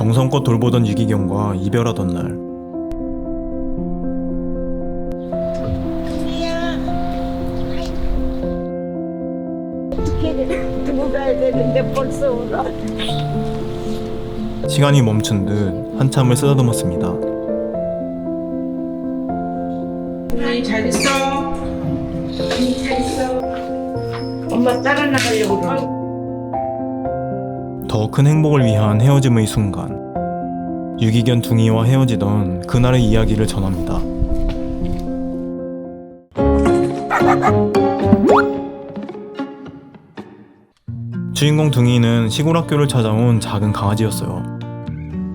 정성껏 돌보던 유기경과 이별하던 날 어떻게 두고 가야 되는데 벌써 울어. 시간이 멈춘 듯 한참을 쓰다듬었습니다. 아이 잘 있어. 아이 잘 있어. 엄마 따라 나가려고. 더 큰 행복을 위한 헤어짐의 순간 유기견 둥이와 헤어지던 그날의 이야기를 전합니다. 주인공 둥이는 시골 학교를 찾아온 작은 강아지였어요.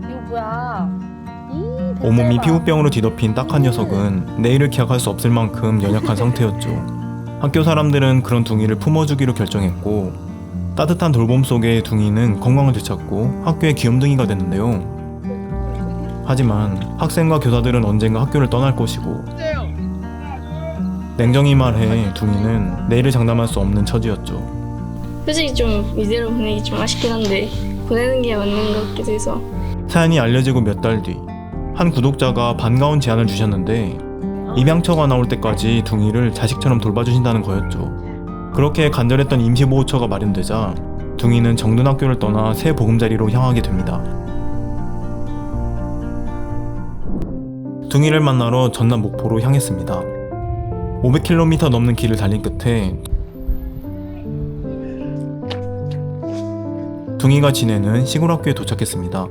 이거 뭐야? 이 온몸이. 피부병으로 뒤덮인 딱한 녀석은 내일을 기약할 수 없을 만큼 연약한 상태였죠. 학교 사람들은 그런 둥이를 품어주기로 결정했고 따뜻한 돌봄 속에 둥이는 건강을 되찾고 학교의 귀염둥이가 됐는데요. 하지만 학생과 교사들은 언젠가 학교를 떠날 것이고 냉정히 말해 둥이는 내일을 장담할 수 없는 처지였죠. 솔직히 좀 이대로 보내기 좀 아쉽긴 한데 보내는 게 맞는 것 같기도 해서 사연이 알려지고 몇 달 뒤 한 구독자가 반가운 제안을 주셨는데 입양처가 나올 때까지 둥이를 자식처럼 돌봐주신다는 거였죠. 그렇게 간절했던 임시보호처가 마련되자 둥이는 정든 학교를 떠나 새 보금자리로 향하게 됩니다. 둥이를 만나러 전남 목포로 향했습니다. 500km 넘는 길을 달린 끝에 둥이가 지내는 시골 학교에 도착했습니다.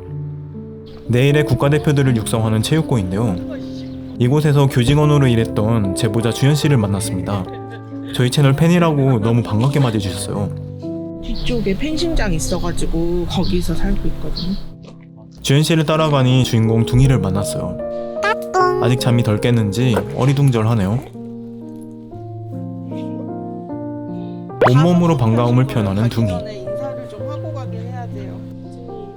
내일의 국가대표들을 육성하는 체육고인데요. 이곳에서 교직원으로 일했던 제보자 주현 씨를 만났습니다. 저희 채널 팬이라고 너무 반갑게 맞이해주셨어요. 뒤쪽에 펜싱장 있어가지고 거기서 살고 있거든요. 주현 씨를 따라가니 주인공 둥이를 만났어요. 아직 잠이 덜 깼는지 어리둥절하네요. 온몸으로 반가움을 표현하는 둥이.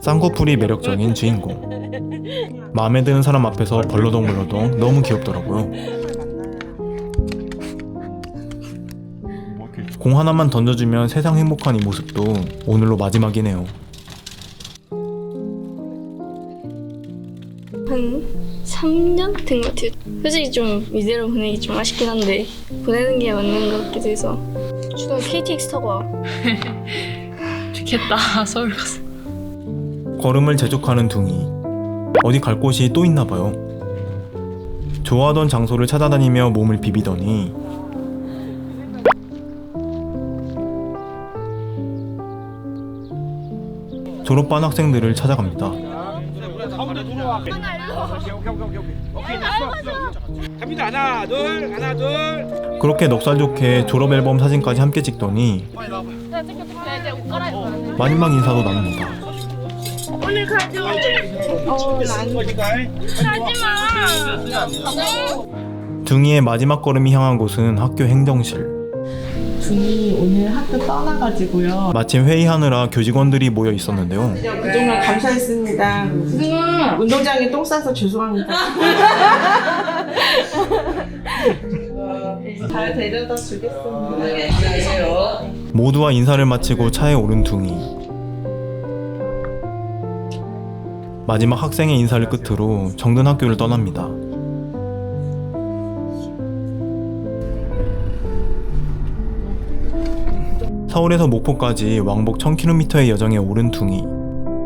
쌍꺼풀이 매력적인 주인공. 마음에 드는 사람 앞에서 벌러덩벌러덩 너무 귀엽더라고요. 공 하나만 던져주면 세상 행복한 이 모습도 오늘로 마지막이네요. 한 3년 된 것 같아요. 솔직히 좀 이대로 보내기 좀 아쉽긴 한데 보내는 게 맞는 것 같기도 해서 주로 KTX 타고 와. 좋겠다. 서울 가서. 걸음을 재촉하는 둥이. 어디 갈 곳이 또 있나 봐요. 좋아하던 장소를 찾아다니며 몸을 비비더니 졸업반 학생들을 찾아갑니다. 갑니다 하나 둘 하나 둘 그렇게 넉살 좋게 졸업 앨범 사진까지 함께 찍더니 마지막 인사도 나눕니다. 오늘. 어, 난 둥이의 마지막 걸음이 향한 곳은 학교 행정실. 준이 오늘 학교 떠나가지고요. 마침 회의하느라 교직원들이 모여 있었는데요. 그동안 감사했습니다. 운동장에 똥 싸서 죄송합니다. 잘 데려다 주겠습니다. 모두와 인사를 마치고 차에 오른 둥이. 마지막 학생의 인사를 끝으로 정든 학교를 떠납니다. 서울에서 목포까지 왕복 1000km의 여정에 오른 둥이.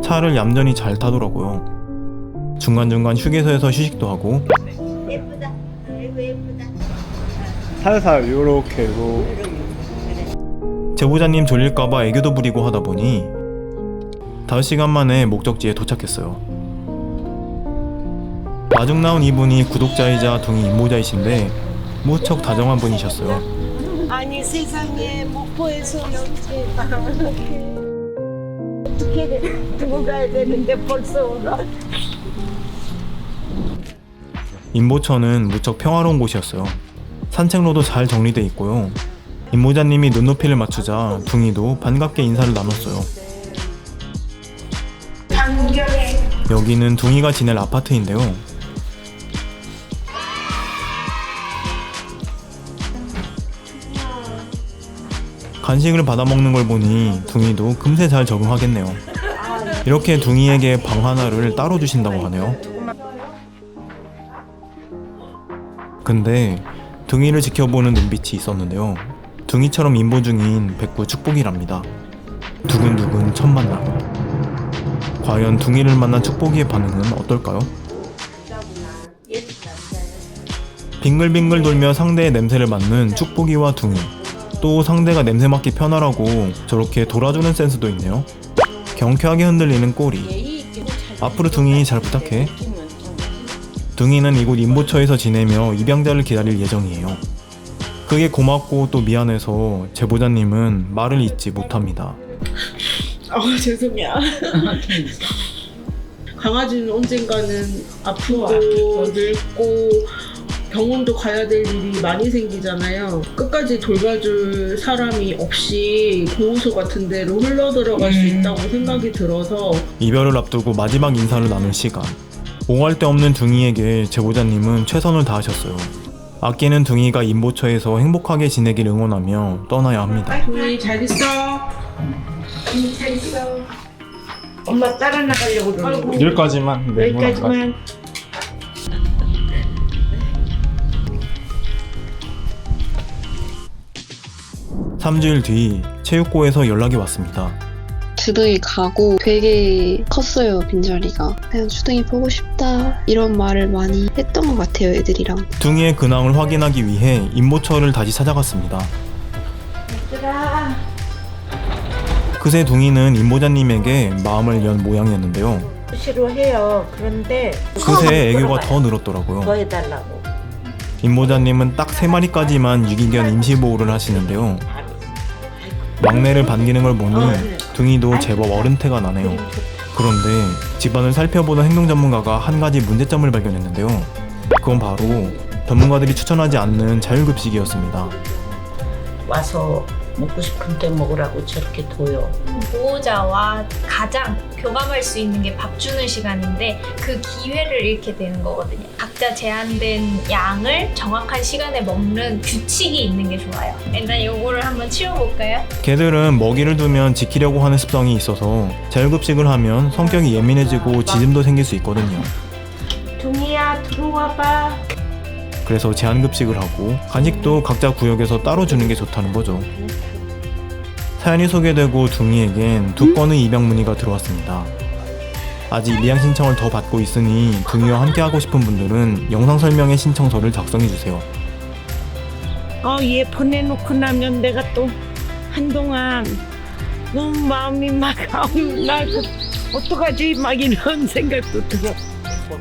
차를 얌전히 잘 타더라고요. 중간중간 휴게소에서 휴식도 하고 예쁘다. 아이고 예쁘다. 살살 요렇게 로 제보자님 졸릴까봐 애교도 부리고 하다 보니 5시간 만에 목적지에 도착했어요. 마중 나온 이분이 구독자이자 둥이 임모자이신데 무척 다정한 분이셨어요. 아니 세상에 목포에서 이렇게 어떻게 두고 가야 되는데 벌써 울어. 임보천은 무척 평화로운 곳이었어요. 산책로도 잘 정리돼 있고요. 임모자님이 눈높이를 맞추자 둥이도 반갑게 인사를 나눴어요. 여기는 둥이가 지낼 아파트인데요. 간식을 받아 먹는 걸 보니 둥이도 금세 잘 적응하겠네요. 이렇게 둥이에게 방 하나를 따로 주신다고 하네요. 근데 둥이를 지켜보는 눈빛이 있었는데요. 둥이처럼 인보 중인 백구 축복이랍니다. 두근두근 첫 만남. 과연 둥이를 만난 축복이의 반응은 어떨까요? 빙글빙글 돌며 상대의 냄새를 맡는 축복이와 둥이. 또 상대가 냄새 맡기 편하라고 저렇게 돌아주는 센스도 있네요. 경쾌하게 흔들리는 꼬리. 앞으로 둥이 잘 부탁해. 둥이는 이곳 인보처에서 지내며 입양자를 기다릴 예정이에요. 그게 고맙고 또 미안해서 제보자님은 말을 잇지 못합니다. 아 죄송해요. 강아지는 언젠가는 아프고 늙고 병원도 가야 될 일이 많이 생기잖아요. 끝까지 돌봐줄 사람이 없이 보호소 같은 데로 흘러 들어갈 수 있다고 생각이 들어서 이별을 앞두고 마지막 인사를 나눌 시간. 옹할 데 없는 둥이에게 제보자님은 최선을 다하셨어요. 아끼는 둥이가 인보처에서 행복하게 지내길 응원하며 떠나야 합니다. 우리 잘 있어. 엄마 따라 나가려고 그러는 거. 여기까지만. 여기까지만. 3주일 뒤 체육고에서 연락이 왔습니다. 주둥이 가고 되게 컸어요 빈자리가 그냥 주둥이 보고 싶다 이런 말을 많이 했던 것 같아요 애들이랑 둥이의 근황을 확인하기 위해 인보처를 다시 찾아갔습니다. 얘들아. 그새 둥이는 인보자님에게 마음을 연 모양이었는데요. 싫어해요. 그런데 그새 애교가 더 늘었더라고요. 더 해달라고. 임보자님은 딱세 마리까지만 유기견 임시 보호를 하시는데요. 막내를 반기는 걸 보니 둥이도 제법 어른태가 나네요. 그런데 집안을 살펴보던 행동 전문가가 한 가지 문제점을 발견했는데요. 그건 바로 전문가들이 추천하지 않는 자율급식이었습니다. 와서 먹고 싶은 때 먹으라고 저렇게 둬요. 보호자와 가장 교감할 수 있는 게 밥 주는 시간인데 그 기회를 잃게 되는 거거든요. 각자 제한된 양을 정확한 시간에 먹는 규칙이 있는 게 좋아요. 일단 요거를 한번 치워볼까요? 개들은 먹이를 두면 지키려고 하는 습성이 있어서 자율급식을 하면 성격이 예민해지고 짖음도 생길 수 있거든요. 둥이야 들어와봐. 그래서 제한급식을 하고 간식도 각자 구역에서 따로 주는 게 좋다는 거죠. 사연이 소개되고 둥이에겐 두 건의 입양 문의가 들어왔습니다. 아직 입양 신청을 더 받고 있으니 둥이와 함께 하고 싶은 분들은 영상 설명에 신청서를 작성해 주세요. 어, 얘 보내놓고 나면 내가 또 한동안 너무 마음이 막 아우 나 그, 어떡하지 막 이런 생각도 들어.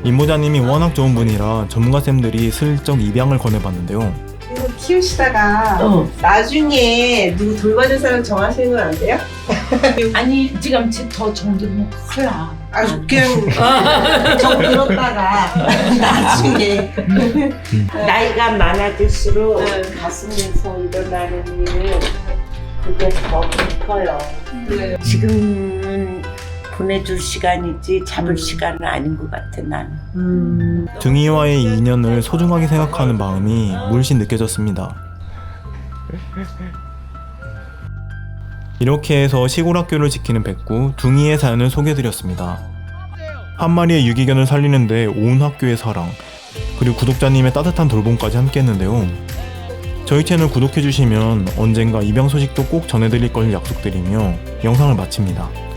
임모자님이 워낙 좋은 분이라 전문가 쌤들이 슬쩍 입양을 권해봤는데요. 이거 키우시다가 어. 나중에 누구 돌봐줄 사람 정하시는 건 안 돼요? 아니 지금 더 정도면 커요. 아 그냥 정 들었다가 나중에 나이가 많아질수록 가슴에서 일어나는 일 그게 더 깊어요. 지금은 보내줄 시간이지 잡을 시간은 아닌 것 같아 나는. 둥이와의 인연을 소중하게 생각하는 마음이 물씬 느껴졌습니다. 이렇게 해서 시골 학교를 지키는 백구 둥이의 사연을 소개해드렸습니다. 한 마리의 유기견을 살리는데 온 학교의 사랑 그리고 구독자님의 따뜻한 돌봄까지 함께했는데요. 저희 채널 구독해주시면 언젠가 입양 소식도 꼭 전해드릴 걸 약속드리며 영상을 마칩니다.